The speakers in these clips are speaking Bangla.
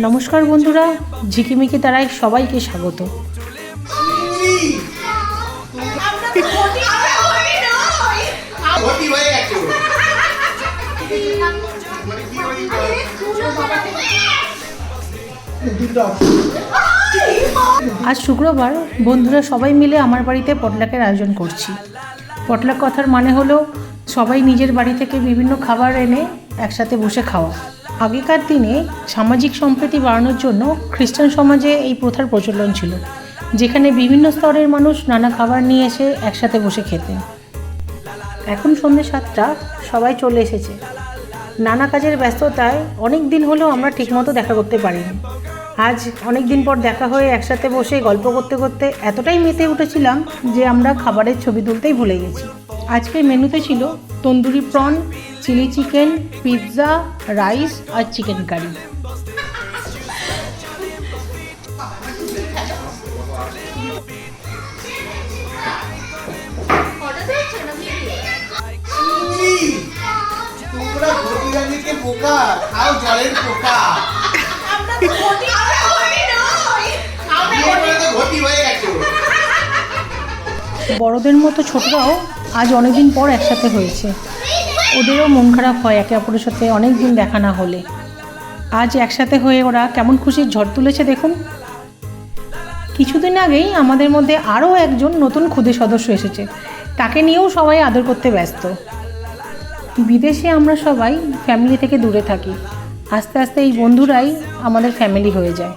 নমস্কার বন্ধুরা ঝিকিমিকি তারাই সবাইকে স্বাগত। আজ শুক্রবার বন্ধুরা সবাই মিলে আমার বাড়িতে পটলাকের আয়োজন করছি পটলাক কথার মানে হলো, সবাই নিজের বাড়ি থেকে বিভিন্ন খাবার এনে একসাথে বসে খাওয়া আগেকার দিনে সামাজিক সম্প্রীতি বাড়ানোর জন্য খ্রিস্টান সমাজে এই প্রথার প্রচলন ছিল, যেখানে বিভিন্ন স্তরের মানুষ নানা খাবার নিয়ে এসে একসাথে বসে খেতেন। এখন সন্ধ্যে সাতটা, সবাই চলে এসেছে। নানা কাজের ব্যস্ততায় অনেক দিন হলেও আমরা ঠিকমতো দেখা করতে পারিনি। আজ অনেক দিন পর দেখা হয়ে একসাথে বসে গল্প করতে করতে এতটাই মেতে উঠেছিলাম যে আমরা খাবারের ছবি তুলতেই ভুলে গেছি। আজকের মেনুতে ছিল tandoori prawn chilli chicken pizza rice আর চিকেন কারি পোকা খাও জলের পোকা। বড়দের মতো ছোটরাও আজ অনেকদিন পর একসাথে হয়েছে। ওদেরও মন খারাপ হয় একে অপরের সাথে অনেক দিন দেখা না হলে। আজ একসাথে হয়ে ওরা কেমন খুশির ঝড় তুলেছে দেখুন। কিছুদিন আগেই আমাদের মধ্যে আরও একজন নতুন ক্ষুদে সদস্য এসেছে। তাকে নিয়েও সবাই আদর করতে ব্যস্ত। বিদেশে আমরা সবাই ফ্যামিলি থেকে দূরে থাকি। আস্তে আস্তে এই বন্ধুরাই আমাদের ফ্যামিলি হয়ে যায়।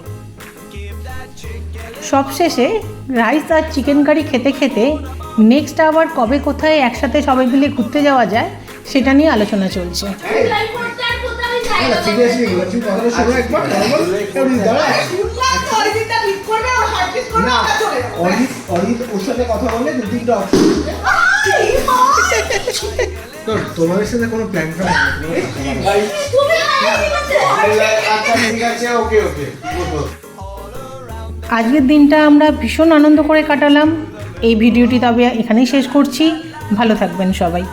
সবশেষে রাইস আর চিকেন কারি খেতে খেতে নেক্সট আবার কবে কোথায় একসাথে সবাই মিলে ঘুরতে যাওয়া যায় সেটা নিয়ে আলোচনা চলছে। আজকের দিনটা আমরা ভীষণ আনন্দ করে কাটালাম। এই ভিডিওটি তবে এখানেই শেষ করছি। ভালো থাকবেন সবাই।